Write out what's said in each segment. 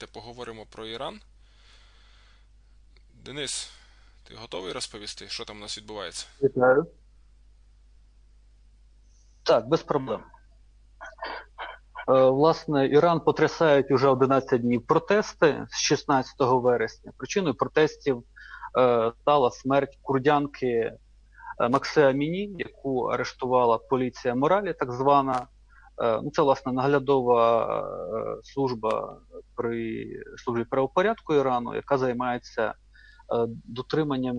давайте поговоримо про Іран. Денис, ти готовий розповісти, що там у нас відбувається? Вітаю. Так, без проблем. Е, власне, Іран потрясають уже 11 днів протести з 16 вересня. Причиною протестів е, стала смерть курдянки е, Максе Аміні, яку арештувала поліція моралі, так звана. Ну, Це, власне, наглядова служба при службі правопорядку Ірану, яка займається дотриманням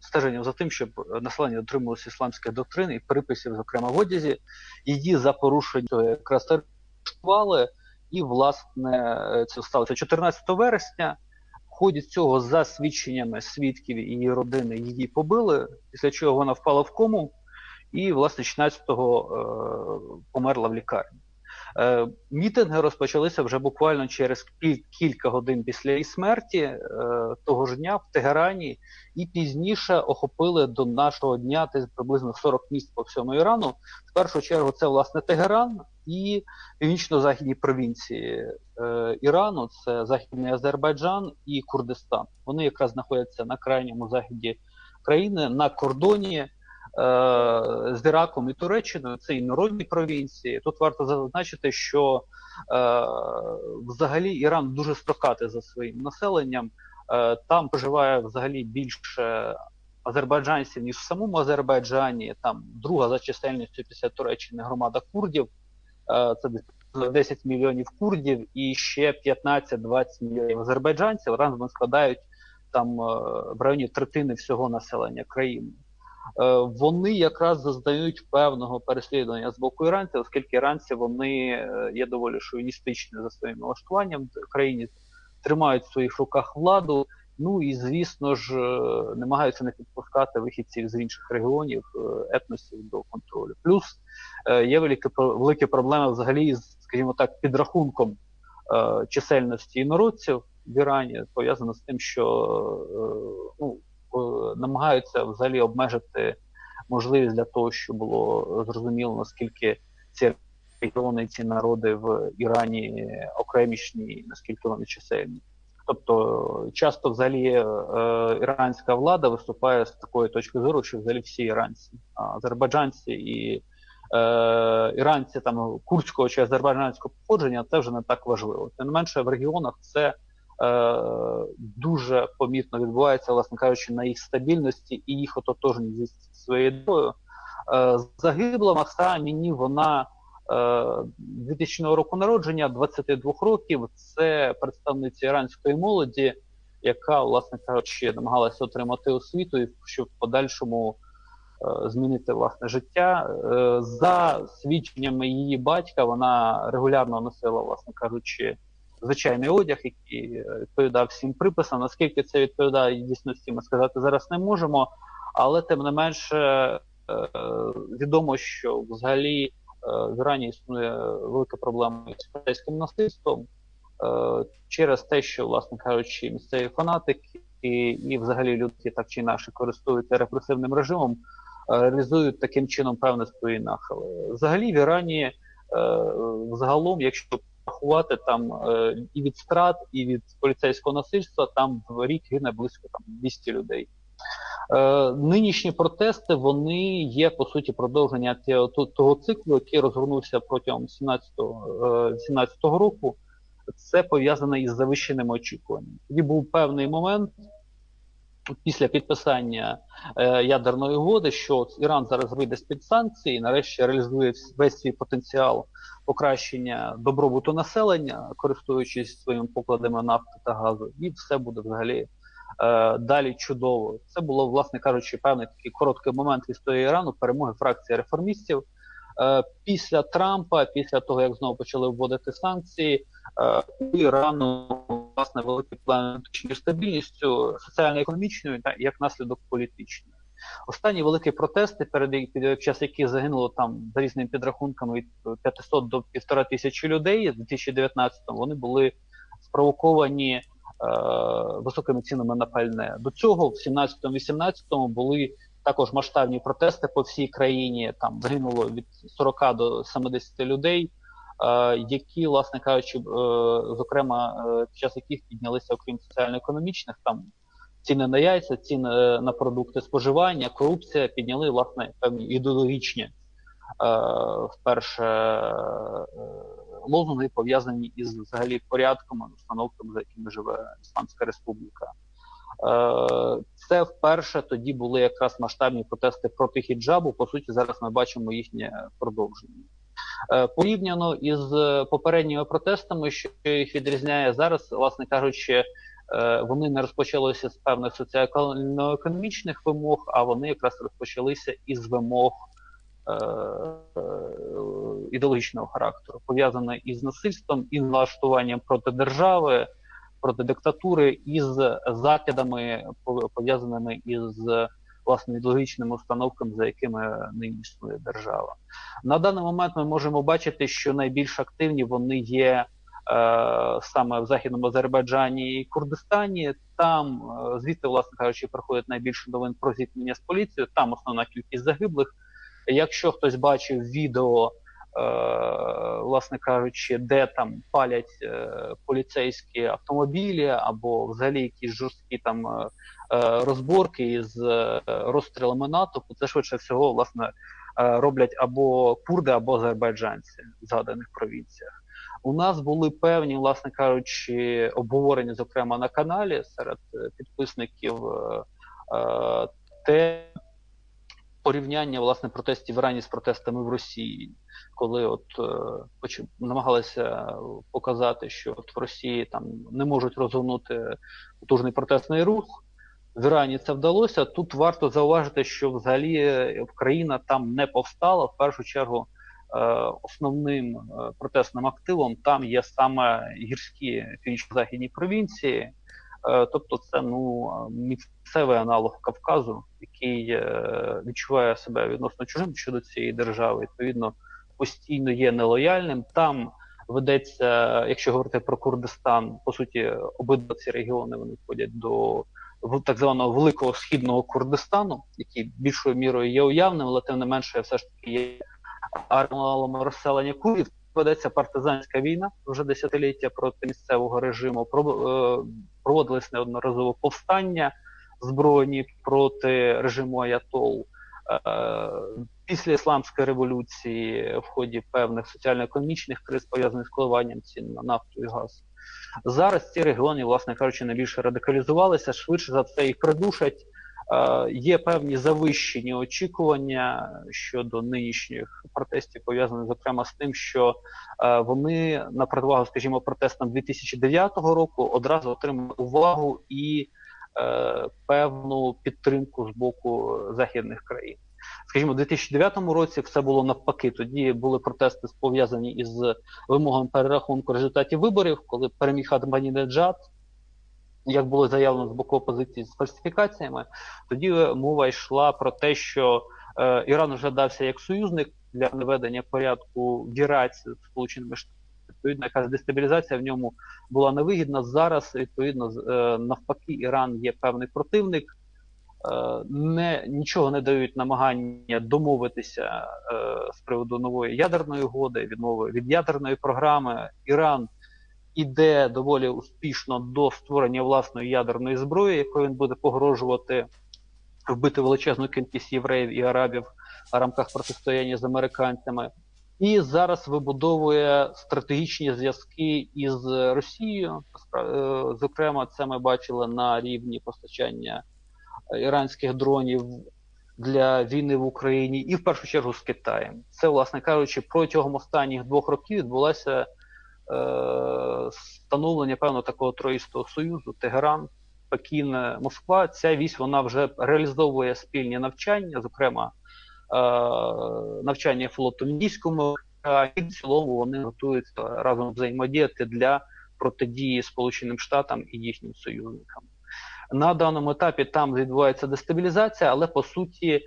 стеженням за тим, щоб населення дотримувалося ісламських доктрин і приписів, зокрема в одязі, її за порушення якраз арештували, і власне це сталося 14 вересня. В ході цього, за свідченнями свідків її родини, її побили, після чого вона впала в кому, і, власне, 16-го е, померла в лікарні. Е, мітинги розпочалися вже буквально через кілька годин після її смерті е, того ж дня в Тегерані, і пізніше охопили до нашого дня десь приблизно 40 міст по всьому Ірану. В першу чергу це власне Тегеран і північно-західні провінції Ірану, це Західний Азербайджан і Курдистан. Вони якраз знаходяться на крайньому заході країни на кордоні. Е, з Іраком і Туреччиною, це і народні провінції. Тут варто зазначити, що е, взагалі Іран дуже строкатий за своїм населенням. Е, там проживає взагалі більше азербайджанців ніж в самому Азербайджані. Там друга за чисельністю після Туреччини громада курдів. Це 10 мільйонів курдів і ще 15-20 мільйонів азербайджанців. Разом складають там в районі третини всього населення країни. Е, вони якраз зазнають певного переслідування з боку іранців, оскільки іранці вони е, є доволі шовіністичні за своїм налаштуванням в країні, тримають в своїх руках владу. Ну і звісно ж е, намагаються не підпускати вихідців з інших регіонів, етносів до контролю. Плюс є великі великі проблеми взагалі з, скажімо так, підрахунком чисельності інородців в Ірані, пов'язано з тим, що ну, намагаються взагалі обмежити можливість для того, щоб було зрозуміло, наскільки ці регіони, ці народи в Ірані окремішні, наскільки вони чисельні. Тобто часто взагалі е, іранська влада виступає з такої точки зору, що взагалі всі іранці, азербайджанці і е, іранці там курдського чи азербайджанського походження, це вже не так важливо. Тим не менше в регіонах це Е, дуже помітно відбувається, власне кажучи, на їх стабільності і їх ототожність зі своєю ідеєю. Е, загибла Макса Міні, вона 2000 е, року народження, 22 років. Це представниця іранської молоді, яка, власне кажучи, намагалася отримати освіту, і щоб в подальшому змінити власне життя. За свідченнями її батька, вона регулярно носила, власне кажучи звичайний одяг, який е, відповідав всім приписам. Наскільки це відповідає дійсності, ми сказати зараз не можемо, але тим не менше е, відомо, що взагалі е, в Ірані існує велика проблема з поліцейським насильством через те, що, власне кажучи, місцеві фанатики і, і взагалі люди так чи інакше користуються репресивним режимом, реалізують таким чином певне свої нахили. Взагалі в Ірані загалом, якщо рахувати там е, і від страт, і від поліцейського насильства там в рік гине близько там 200 людей. Е, Нинішні протести вони є по суті продовження того, циклу, який розгорнувся протягом 17-го е, року. Це пов'язане із завищеними очікуваннями. Тоді був певний момент після підписання е, ядерної угоди, що Іран зараз вийде з під санкцій, нарешті реалізує весь свій потенціал покращення добробуту населення, користуючись своїми покладами нафти та газу, і все буде взагалі е, далі чудово. Це було, власне кажучи, певний такий короткий момент в історії Ірану, перемоги фракції реформістів. Е, після Трампа, після того як знову почали вводити санкції, е, Ірану власне великий план стабільністю соціально-економічною та як наслідок політичної. Останні великі протести, перед під час яких загинуло там за різними підрахунками від 500 до 1,5 тисячі людей, з 2019-му вони були спровоковані е, високими цінами на пальне. До цього в 17-18 були також масштабні протести по всій країні. Там загинуло від 40 до 70 людей. Які, власне кажучи, зокрема, під час яких піднялися, окрім соціально-економічних, там ціни на яйця, ціни на продукти споживання, корупція підняли власне певні ідеологічні вперше лозунги пов'язані із взагалі порядком, установками, за якими живе Ісландська Республіка. Е, це вперше тоді були якраз масштабні протести проти хіджабу. По суті, зараз ми бачимо їхнє продовження. Е, порівняно із попередніми протестами, що їх відрізняє зараз, власне кажучи, е, вони не розпочалися з певних соціально-економічних вимог, а вони якраз розпочалися із вимог ідеологічного характеру, пов'язане із насильством і налаштуванням проти держави проти диктатури із закидами, пов'язаними із власне ідеологічними установками, за якими нині існує держава. На даний момент ми можемо бачити, що найбільш активні вони є е, саме в західному Азербайджані і Курдистані. Там е, звідти, власне кажучи, приходить найбільше новин про зіткнення з поліцією. Там основна кількість загиблих. Якщо хтось бачив відео власне кажучи, де там палять е, поліцейські автомобілі, або взагалі якісь жорсткі там е, розборки із розстрілами натовпу, це швидше всього власне роблять або курди, або азербайджанці в згаданих провінціях. У нас були певні, власне кажучи, обговорення, зокрема на каналі серед підписників те порівняння власне протестів в Ірані з протестами в Росії коли от е, намагалися показати, що от в Росії там не можуть розгорнути потужний протестний рух. В Ірані це вдалося. Тут варто зауважити, що взагалі Україна там не повстала. В першу чергу е, основним е, протестним активом там є саме гірські північно-західні провінції, е, тобто це ну місцевий аналог Кавказу, який е, відчуває себе відносно чужим щодо цієї держави. Відповідно, постійно є нелояльним. Там ведеться, якщо говорити про Курдистан, по суті, обидва ці регіони вони входять до так званого великого східного Курдистану, який більшою мірою є уявним, але тим не менше, все ж таки є армалом розселення курів. Ведеться партизанська війна вже десятиліття проти місцевого режиму. Е, проводились неодноразово повстання збройні проти режиму Аятол. Е, після ісламської революції в ході певних соціально-економічних криз пов'язаних з коливанням цін на нафту і газ. Зараз ці регіони, власне кажучи, найбільше радикалізувалися, швидше за все їх придушать. Е, є певні завищені очікування щодо нинішніх протестів, пов'язаних зокрема з тим, що е, вони на противагу, скажімо, протестам 2009 року одразу отримали увагу і Е, певну підтримку з боку західних країн. Скажімо, у 2009 році все було навпаки. Тоді були протести пов'язані із вимогами перерахунку результатів виборів, коли переміг Ахмадінеджад, як було заявлено з боку опозиції з фальсифікаціями, тоді мова йшла про те, що е, Іран вже дався як союзник для наведення порядку в Іраці з Сполученими Штатами відповідно, якась дестабілізація в ньому була невигідна. Зараз, відповідно, е, навпаки, Іран є певний противник, е, не, нічого не дають намагання домовитися е, з приводу нової ядерної угоди, відмови від ядерної програми. Іран іде доволі успішно до створення власної ядерної зброї, якою він буде погрожувати вбити величезну кількість євреїв і арабів в рамках протистояння з американцями і зараз вибудовує стратегічні зв'язки із Росією. Е, зокрема, це ми бачили на рівні постачання іранських дронів для війни в Україні, і в першу чергу з Китаєм. Це, власне кажучи, протягом останніх двох років відбулося е, становлення певно такого троїстого союзу Тегеран. Пекін, Москва, ця вісь вона вже реалізовує спільні навчання, зокрема Е, навчання флоту в Індійському і в цілому вони готуються разом взаємодіяти для протидії Сполученим Штатам і їхнім союзникам. На даному етапі там відбувається дестабілізація, але по суті е,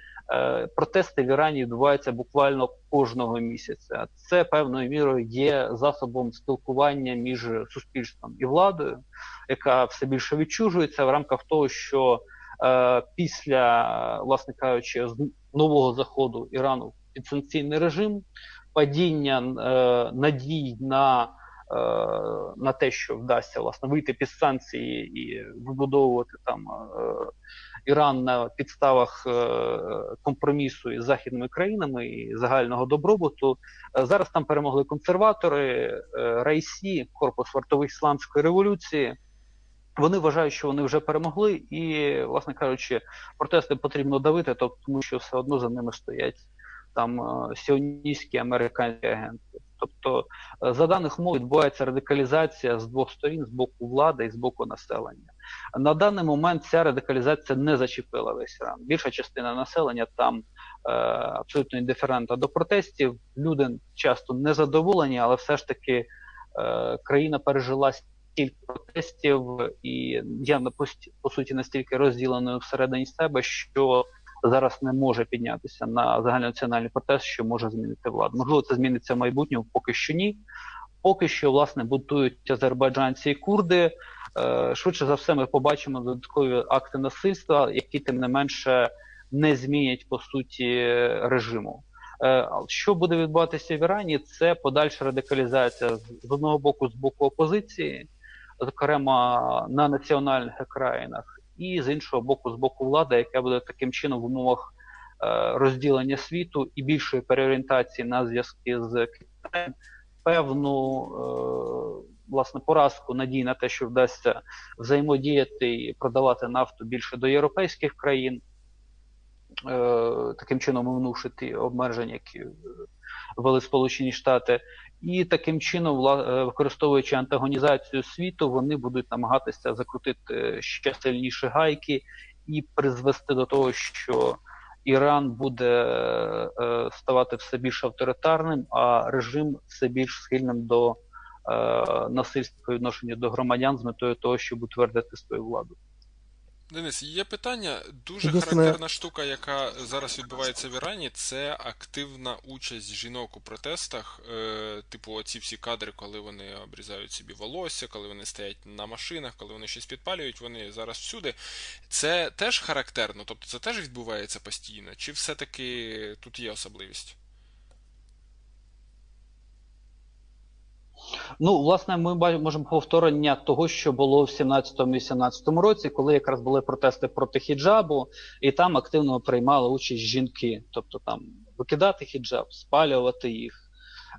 протести в Ірані відбуваються буквально кожного місяця. Це певною мірою є засобом спілкування між суспільством і владою, яка все більше відчужується в рамках того, що е, після, власне кажучи, нового заходу Ірану під санкційний режим, падіння е, надій на, е, на те, що вдасться власне вийти під санкції і вибудовувати там е, Іран на підставах е, компромісу із західними країнами і загального добробуту. Е, Зараз там перемогли консерватори, е, Райсі, корпус вартових ісламської революції. Вони вважають, що вони вже перемогли, і, власне кажучи, протести потрібно давити, тому що все одно за ними стоять там сіоністські американські агенти. Тобто, за даних мов відбувається радикалізація з двох сторін, з боку влади і з боку населення. На даний момент ця радикалізація не зачепила весь Іран. Більша частина населення там е, абсолютно індиферентна до протестів. Люди часто незадоволені, але все ж таки е, країна пережила стільки протестів, і я по, суті настільки розділеною всередині себе, що зараз не може піднятися на загальнонаціональний протест, що може змінити владу. Можливо, це зміниться в майбутньому, поки що ні. Поки що, власне, будують азербайджанці і курди. Е, Швидше за все, ми побачимо додаткові акти насильства, які тим не менше не змінять по суті режиму. Е, Що буде відбуватися в Ірані? Це подальша радикалізація з одного боку, з боку опозиції, зокрема на національних окраїнах, і з іншого боку, з боку влади, яка буде таким чином в умовах е, розділення світу і більшої переорієнтації на зв'язки з Китаєм, певну власне поразку надій на те, що вдасться взаємодіяти і продавати нафту більше до європейських країн. Е, таким чином минувши обмеження, які ввели Сполучені Штати, і таким чином, е, використовуючи антагонізацію світу, вони будуть намагатися закрутити ще сильніші гайки і призвести до того, що Іран буде е, ставати все більш авторитарним, а режим все більш схильним до насильства по відношенню до громадян з метою того, щоб утвердити свою владу. Денис, є питання. Дуже характерна штука, яка зараз відбувається в Ірані, це активна участь жінок у протестах. Е, Типу, оці всі кадри, коли вони обрізають собі волосся, коли вони стоять на машинах, коли вони щось підпалюють, вони зараз всюди. Це теж характерно, тобто це теж відбувається постійно, чи все-таки тут є особливість? Ну, власне, ми можемо повторення того, що було в 17-18 році, коли якраз були протести проти хіджабу, і там активно приймали участь жінки, тобто там викидати хіджаб, спалювати їх.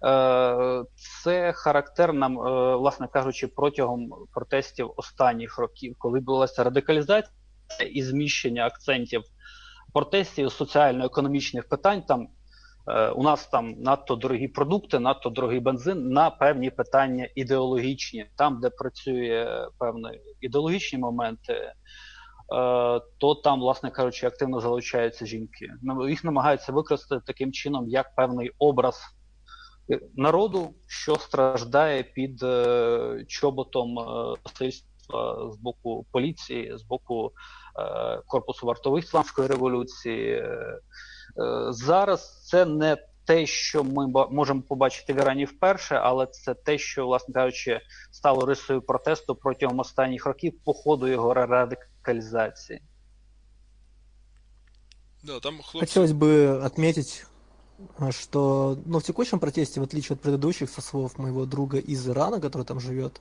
Е, це характерно, е, власне кажучи, протягом протестів останніх років, коли відбулася радикалізація і зміщення акцентів протестів соціально-економічних питань там. Е, у нас там надто дорогі продукти, надто дорогий бензин на певні питання ідеологічні, там, де працює певні ідеологічні моменти, е, то там, власне кажучи, активно залучаються жінки. Ну, їх намагаються використати таким чином, як певний образ народу, що страждає під е, чоботом насильства з боку поліції, з боку корпусу вартових ісламської революції. Е, зараз це не те, що ми можемо побачити в Ірані вперше, але це те, що, власне кажучи, стало рисою протесту протягом останніх років по ходу його радикалізації. Да, там хлопцы... Хотелось бы отметить, что ну, в текущем протесте, в отличие от предыдущих, со слов моего друга из Ирана, который там живет,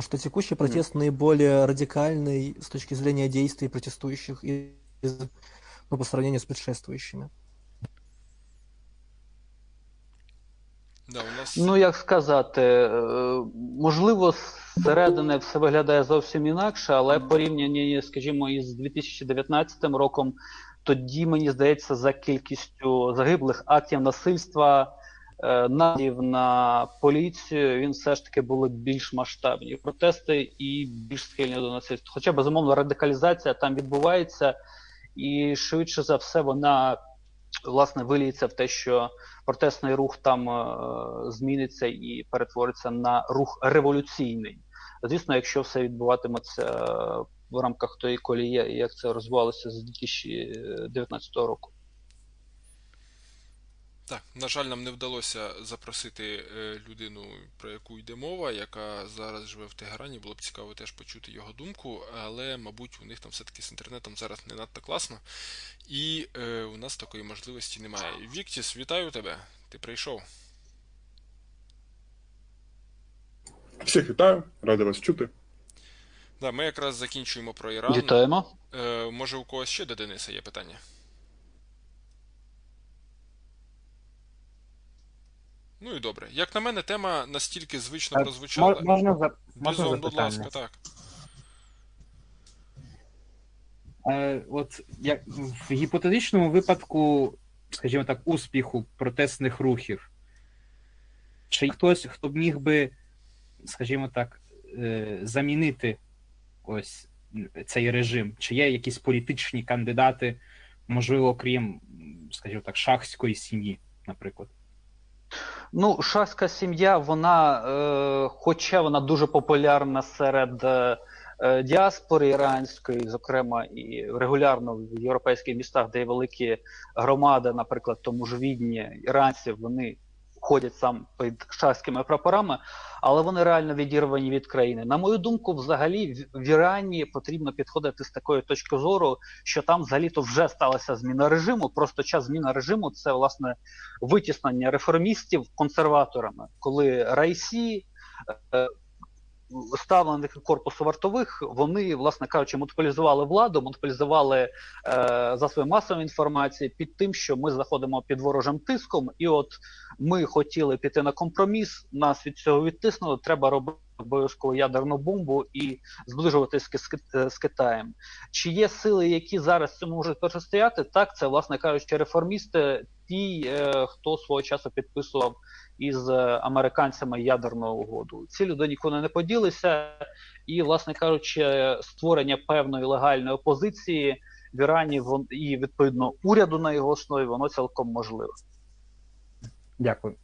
что текущий протест mm. наиболее радикальный с точки зрения действий протестующих из, ну, по сравнению с предшествующими. Да, у нас... Ну, як сказати, е, можливо, зсередини все виглядає зовсім інакше, але порівняння, скажімо, із 2019 роком, тоді, мені здається, за кількістю загиблих актів насильства, е, нападів на поліцію, він все ж таки були більш масштабні протести і більш схильні до насильства. Хоча, безумовно, радикалізація там відбувається, і швидше за все, вона власне виліється в те, що протестний рух там е, зміниться і перетвориться на рух революційний. Звісно, якщо все відбуватиметься в рамках тої колії, як це розвивалося з 2019 року. Так, на жаль, нам не вдалося запросити е, людину, про яку йде мова, яка зараз живе в Тегерані. Було б цікаво теж почути його думку, але, мабуть, у них там все-таки з інтернетом зараз не надто класно, і е, у нас такої можливості немає. Віктіс, вітаю тебе! Ти прийшов. Всіх вітаю, радий вас чути. Да, Ми якраз закінчуємо про Іран. Вітаємо. Е, Може, у когось ще до Дениса є питання? Ну і добре. Як на мене, тема настільки звично прозвучала. мо- Можна, за... можна Бізон, будь запитання? ласка, так. Е, от як в гіпотетичному випадку, скажімо так, успіху протестних рухів, чи хтось, хто б міг би, скажімо так, е, замінити ось цей режим? Чи є якісь політичні кандидати, можливо, крім, скажімо так, шахської сім'ї, наприклад? Ну, шахська сім'я, вона, е, хоча вона дуже популярна серед е, е, діаспори іранської, зокрема, і регулярно в європейських містах, де є великі громади, наприклад, тому ж відні іранців, вони ходять сам під шахськими прапорами, але вони реально відірвані від країни. На мою думку, взагалі в- Ірані потрібно підходити з такої точки зору, що там взагалі-то вже сталася зміна режиму. Просто час зміна режиму це власне витіснення реформістів консерваторами, коли Райсі, е, ставленик корпусу вартових, вони, власне кажучи, монополізували владу, монополізували е, засоби масової інформації під тим, що ми заходимо під ворожим тиском, і от ми хотіли піти на компроміс, нас від цього відтиснули. Треба робити обов'язково ядерну бомбу і зближуватись з, з Китаєм. Чи є сили, які зараз цьому можуть протистояти? Так, це, власне кажучи, реформісти, ті, е, хто свого часу підписував із американцями ядерну угоду. Ці люди нікуди не поділися, і, власне кажучи, створення певної легальної опозиції в Ірані і відповідно уряду на його основі, воно цілком можливе. Дякую.